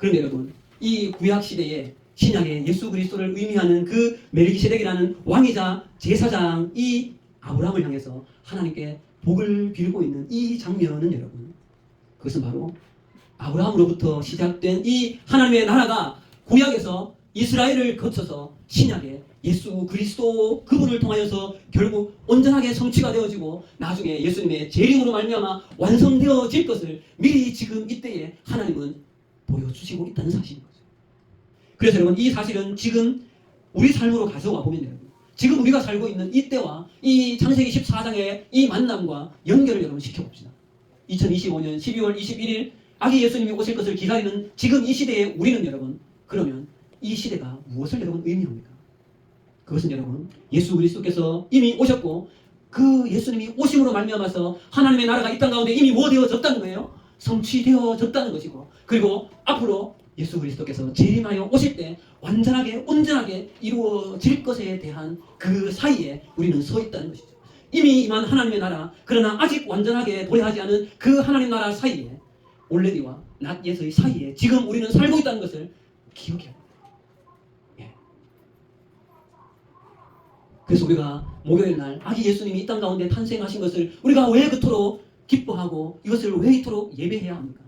그런데 여러분 이 구약 시대에 신약의 예수 그리스도를 의미하는 그 멜기세덱이라는 왕이자 제사장 이 아브라함을 향해서 하나님께 복을 빌고 있는 이 장면은 여러분 그것은 바로 아브라함으로부터 시작된 이 하나님의 나라가 구약에서 이스라엘을 거쳐서 신약에 예수 그리스도 그분을 통하여서 결국 온전하게 성취가 되어지고 나중에 예수님의 재림으로 말미암아 완성되어질 것을 미리 지금 이때에 하나님은 보여주시고 있다는 사실인 거죠. 그래서 여러분 이 사실은 지금 우리 삶으로 가져와 보면 여러분 지금 우리가 살고 있는 이 때와 이 창세기 14장의 이 만남과 연결을 여러분 시켜봅시다. 2025년 12월 21일 아기 예수님이 오실 것을 기다리는 지금 이 시대에 우리는 여러분 그러면 이 시대가 무엇을 여러분 의미합니까? 그것은 여러분 예수 그리스도께서 이미 오셨고 그 예수님이 오심으로 말미암아서 하나님의 나라가 이 땅 가운데 이미 뭐 되어졌다는 거예요? 성취되어졌다는 것이고 그리고 앞으로 예수 그리스도께서 재림하여 오실 때 완전하게 온전하게 이루어질 것에 대한 그 사이에 우리는 서 있다는 것이죠. 이미 임한 하나님의 나라 그러나 아직 완전하게 도래하지 않은 그 하나님 나라 사이에 올레디와 낫예서의 사이에 지금 우리는 살고 있다는 것을 기억해야 합니다. 예. 그래서 우리가 목요일 날 아기 예수님이 이 땅 가운데 탄생하신 것을 우리가 왜 그토록 기뻐하고 이것을 왜 이토록 예배해야 합니까?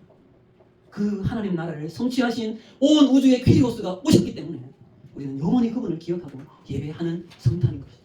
그 하나님 나라를 성취하신 온 우주의 퀴리오스가 오셨기 때문에 우리는 영원히 그분을 기억하고 예배하는 성탄인 것이죠.